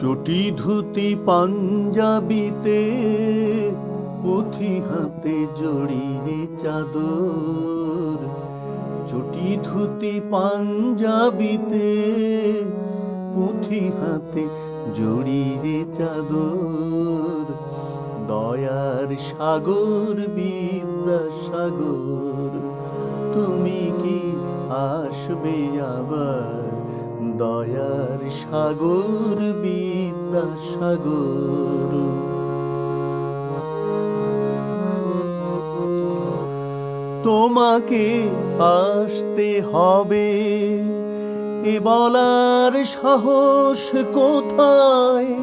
চটি ধুতি পাঞ্জাবিতে পুঁথি হাতে জড়িয়ে চাদর। চটি ধুতি পাঞ্জাবিতে পুঁথি হাতে জড়িয়ে চাদর। দয়ার সাগর বিদ্যাসাগর। তুমি কি আসবে আবার? দয়ার সাগর বিদ্যাসাগর তোমাকে আসতে হবে। এ বলার সাহস কোথায়?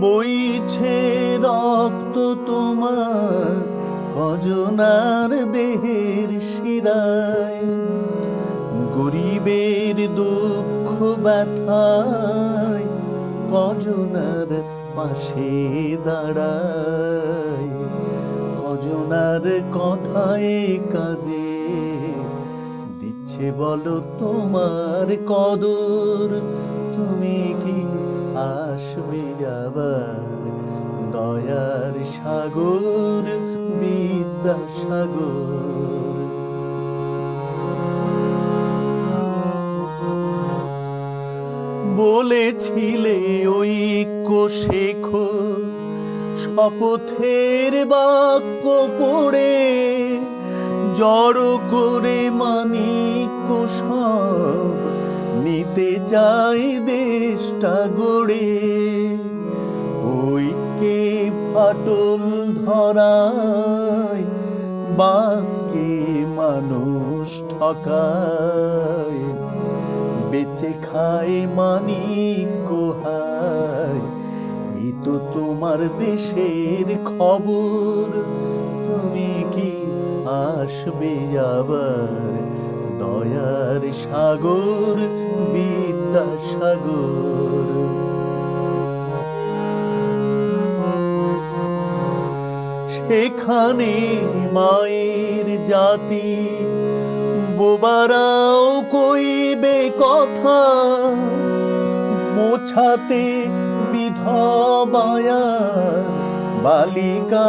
বইছে রক্ত তোমার কজনার দেহের শিরায় গরিবের দুঃখ ব্যথায় কজনার পাশে দাঁড়ায়। কজনার কথায় কাজে দিচ্ছে বলো তোমার কদর, তুমি কি আসবে আবার দয়ার সাগর? বিদ্যাসাগর বলেছিলে ঐক্য শেখো শপথের বাক্য পড়ে জড়ো করে মানিক সব নিতে চাই দেশটা গড়ে। ঐক্যে ফাটল ধরায় বাক্যে মানুষ ঠকায় বেঁচে খায় মানিক হায় এই তো তোমার দেশের খবর। তুমি কি আসবে আবার দয়ার সাগর, বিদ্যাসাগর? সেখানে মায়ের জাতি। বোবারাও কইবে কথা, মোছাতে বিধবায়ার বালিকা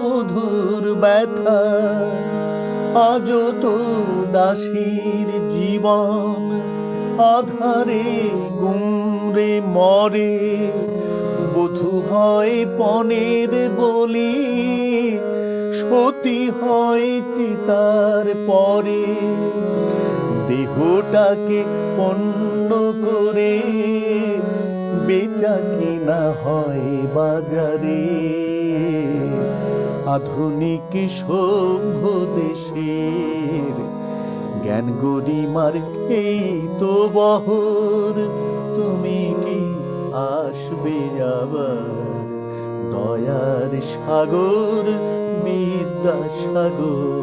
বধুর ব্যথা। আজও তো দাসীর জীবন, আধারে গুমরে মরে। বধু হয় পনেরো বলি, সতী হয় চিতার পরে। দেহটাকে পণ্য করে বেচা কিনা হয় বাজারে। আধুনিক সভ্য দেশের জ্ঞান গরিমার এই তো বহর, তুমি কি আসবে আবার। দয়ার সাগর বিদ্যাসাগর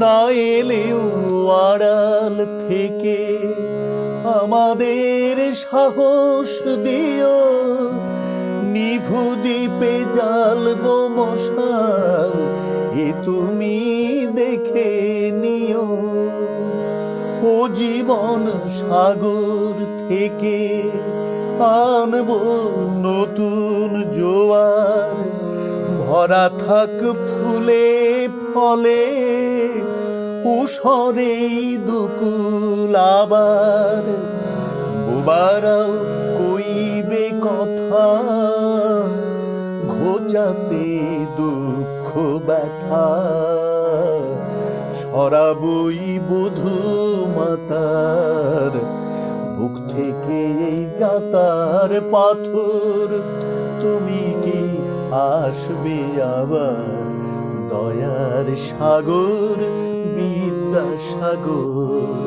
না এলেও আড়াল থেকে আমাদের সাহস দিও। নিভু দ্বীপে জ্বালবো মশাল, এ তুমি দেখে নিও। ও জীবন সাগর থেকে, আনব নতুন জোয়ার। ভরা থাক ফুলে ফলে উসরেই দুকুল আবার। বুবারাও কইবে কথা, ঘোচাতে দুঃখ ব্যথা। সরাবই বধু মাতার। বুক থেকে এই যাতার পাথর, তুমি কি আসবে আবার? দয়ার সাগর, বিদ্যাসাগর,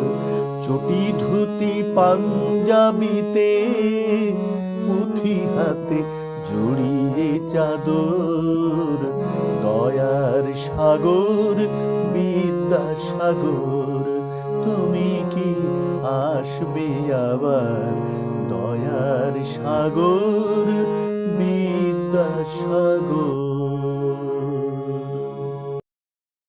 চটি ধুতি পাঞ্জাবিতে পুঁথি হাতে জড়িয়ে চাদর। দয়ার সাগর বিদ্যাসাগর তুমি কি আসবে আবার দয়ার সাগর? বিদ্যাসাগর